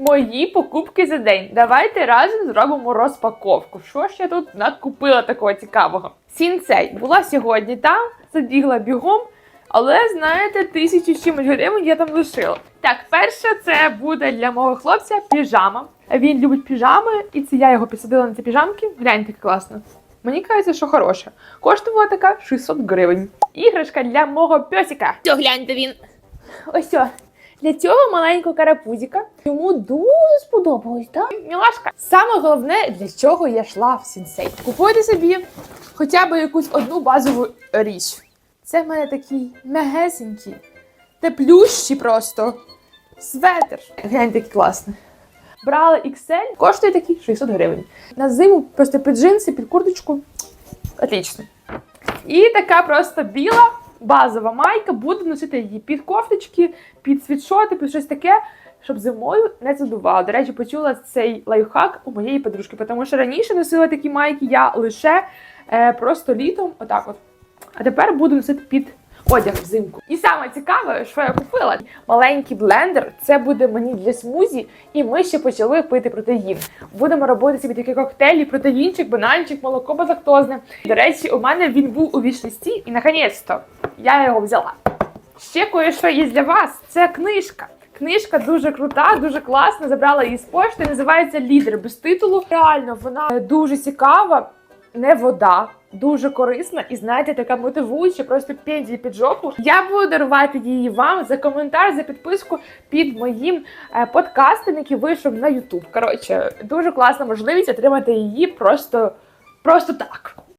Мої покупки за день. Давайте разом зробимо розпаковку. Що ж я тут накупила такого цікавого? Сінцей була сьогодні там, забігла бігом, але знаєте, тисячу чимось гривень я там лишила. Так, перше це буде для мого хлопця піжама. Він любить піжами, і це я його підсадила на ці піжамки. Гляньте, класно. Мені кажеться, що хороше. Коштувала така 600 гривень. Іграшка для мого пьосика. Все, гляньте він. Ось о. Для цього маленького карапузика йому дуже сподобалось, так? Мілашка. Саме головне, для чого я йшла в сінсей. Купуйте собі хоча б якусь одну базову річ. Це в мене такий мегесенький, теплющий просто светр. Гляньте, який класний. Брала XL, коштує такий 600 гривень. На зиму просто під джинси, під курточку. Отлично. І така просто біла базова майка. Буду носити її під кофточки, під світшоти, під щось таке, щоб зимою не задувало. До речі, почула цей лайфхак у моєї подружки, тому що раніше носила такі майки я лише е, просто літом, отак от. А тепер буду носити під одяг взимку. І саме цікаве, що я купила маленький блендер. Це буде мені для смузі, і ми ще почали пити протеїн. Будемо робити собі такі коктейлі, протеїнчик, бананчик, молоко безлактозне. До речі, у мене він був у вішлісті, і наконець-то я його взяла. Ще кое-що є для вас. Це книжка. Книжка дуже крута, дуже класна. Забрала її з пошти. Називається Лідер без титулу. Реально, вона дуже цікава, не вода. Дуже корисна і знаєте, така мотивуюча, просто пензі під жопу. Я буду дарувати її вам за коментар, за підписку під моїм е, подкастом, який вийшов на YouTube. Коротше, дуже класна можливість отримати її просто, просто так.